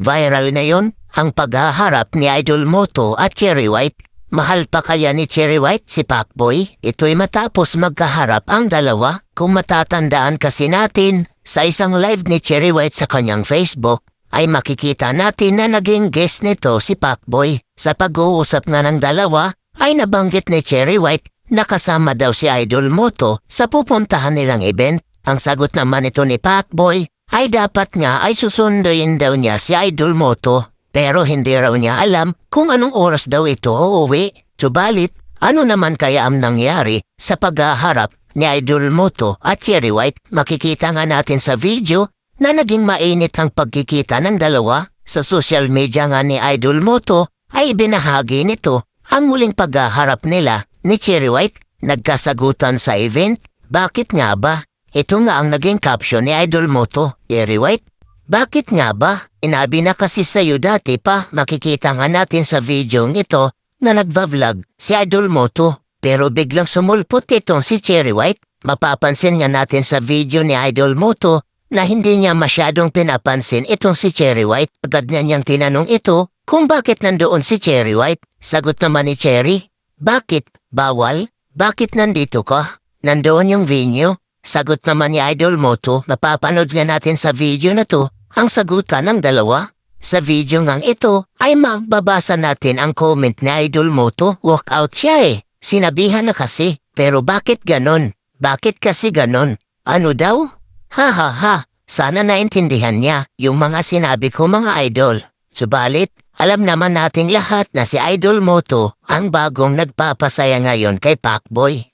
Viral na yon ang paghaharap ni Idol Moto at Cherry White. Mahal pa kaya ni Cherry White si Pacboy? Ito'y matapos magkaharap ang dalawa. Kung matatandaan kasi natin, sa isang live ni Cherry White sa kanyang Facebook, ay makikita natin na naging guest nito si Pacboy. Sa pag-uusap nga ng dalawa, ay nabanggit ni Cherry White na kasama daw si Idol Moto sa pupuntahan nilang event. Ang sagot naman ito ni Pacboy ay dapat nga ay susunduin daw niya si Idol Moto. Pero hindi raw niya alam kung anong oras daw ito uuwi. Subalit, ano naman kaya ang nangyari sa paghaharap ni Idol Moto at Cherry White? Makikita nga natin sa video na naging mainit ang pagkikita ng dalawa. Sa social media nga ni Idol Moto ay binahagi nito ang muling paghaharap nila ni Cherry White. Nagkasagutan sa event. Bakit nga ba? Ito nga ang naging caption ni Idol Moto, Cherry White. Bakit nga ba? Inabi na kasi sa'yo dati pa, makikita nga natin sa video ito na nagva-vlog si Idol Moto. Pero biglang sumulpot itong si Cherry White. Mapapansin nga natin sa video ni Idol Moto na hindi niya masyadong pinapansin itong si Cherry White. Agad niya niyang tinanong ito kung bakit nandoon si Cherry White. Sagot naman ni Cherry, Bakit? Bawal? Bakit nandito ka? Nandoon yung venue? Sagot naman ni Idol Moto, mapapanood nga natin sa video na to ang sagutan ng dalawa. Sa video ngang ito ay mababasa natin ang comment ni Idol Moto. Walkout siya eh. Sinabihan na kasi. Pero bakit ganon? Bakit kasi ganon? Ano daw? Ha ha ha. Sana naintindihan niya yung mga sinabi ko mga idol. Subalit, alam naman nating lahat na si Idol Moto ang bagong nagpapasaya ngayon kay Pacboy.